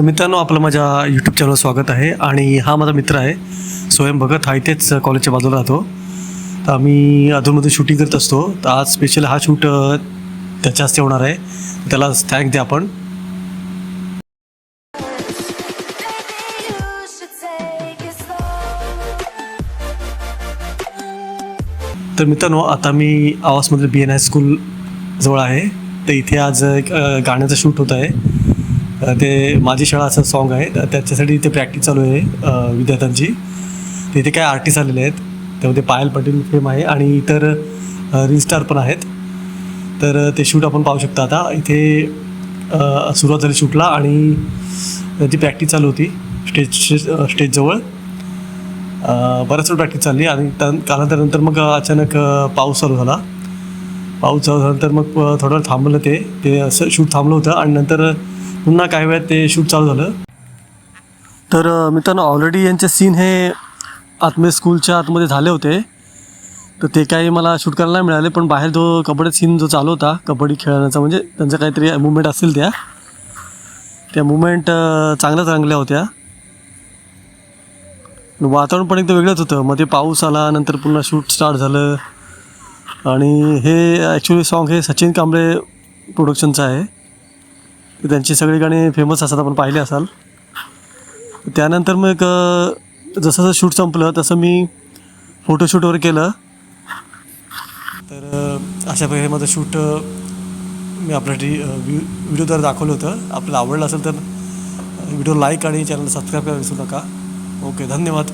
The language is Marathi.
तर मित्रांनो आपलं माझ्या यूट्यूब चॅनल स्वागत आहे आणि हा माझा मित्र आहे स्वयं भगत. हा इथेच कॉलेजच्या बाजूला राहतो. तर आम्ही अधूनमधून शूटिंग करत असतो. तर आज स्पेशल हा शूट त्याच्या हस्ते होणार आहे. त्याला थँक द्या आपण. तर मित्रांनो आता मी आवासमधील बी एन हाय स्कूल जवळ आहे. तर इथे आज एक गाण्याचं शूट होत आहे. ते माझी शाळा असं सॉन्ग आहे. त्याच्यासाठी इथे प्रॅक्टिस चालू आहे विद्यार्थ्यांची. तिथे इथे काय आर्टिस्ट आलेले आहेत. त्यामध्ये पायल पटेल फेम आहे आणि इतर रिलस्टार पण आहेत. तर ते शूट आपण पाहू शकता आता. इथे सुरुवात झाली शूटला आणि ती प्रॅक्टिस चालू होती स्टेज स्टेजजवळ बराच वेळ प्रॅक्टिस चालली आणि त्या कालांतरानंतर मग अचानक पाऊस चालू झाला. पाऊस चालू झाल्यानंतर मग थोडं वेळ थांबलं ते ते असं शूट थांबलं होतं आणि नंतर पुन्हा काही वेळात ते शूट चालू झालं. तर मित्रांनो ऑलरेडी यांचे सीन हे आतमध्ये स्कूलच्या आतमध्ये झाले होते. तर ते काही मला शूट करायला नाही मिळाले पण बाहेर जो कबड्डी सीन जो चालू होता कबड्डी खेळण्याचा म्हणजे त्यांचं काहीतरी मुवमेंट असतील त्या. त्या मुवमेंट चांगल्या रंगल्या होत्या. वातावरण पण एकदम वेगळंच होतं. मग ते पाऊस आला नंतर पुन्हा शूट स्टार्ट झालं. आणि हे ॲक्च्युली सॉन्ग हे सचिन कांबळे प्रोडक्शनचं आहे. त्यांची सगळी गाणी फेमस असतात आपण पाहिले असाल. त्यानंतर मग जसं जसं शूट संपलं तसं मी फोटोशूटवर केलं. तर अशा प्रकारे माझं शूट मी आपल्यासाठी व्हिडिओद्वारे दाखवलं होतं. आपल्याला आवडलं असेल तर व्हिडिओ लाईक आणि चॅनल सबस्क्राईब करायला विसरू नका. ओके धन्यवाद.